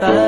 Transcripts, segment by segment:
but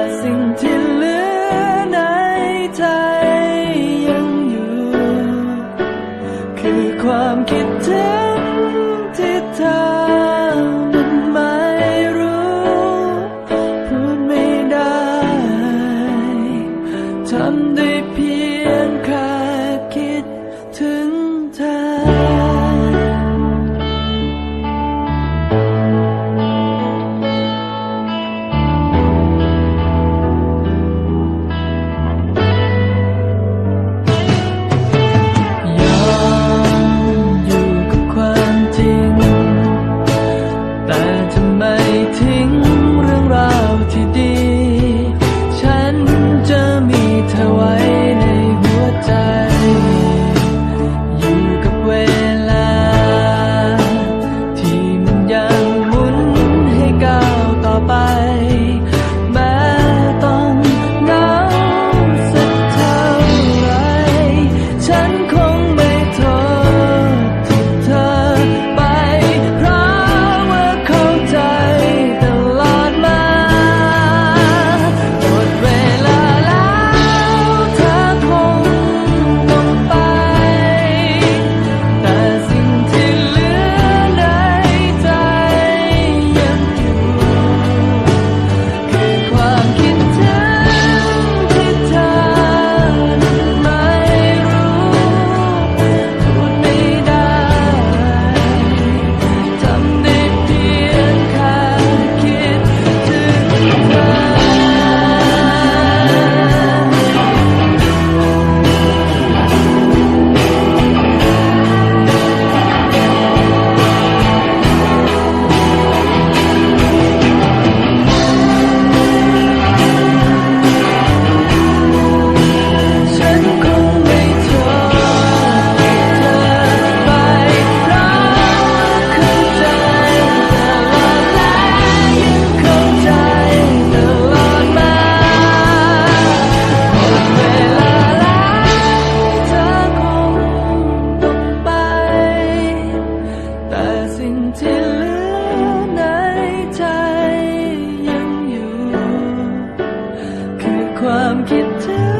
pumpkin too.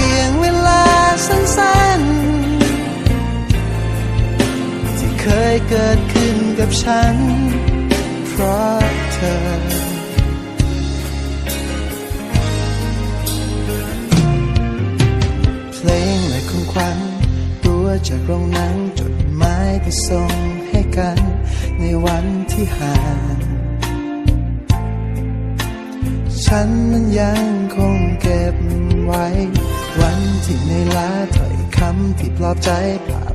ยเกิดขึ้นกับฉัน เพราะเธอ เพลงและของขวัญตัวจากโรงหนังจดหมายที่ส่งให้กันในวันที่ห่างฉันนั้นยังคงเก็บไว้ วันที่ในลาถ้อยคำที่ปลอบใจภา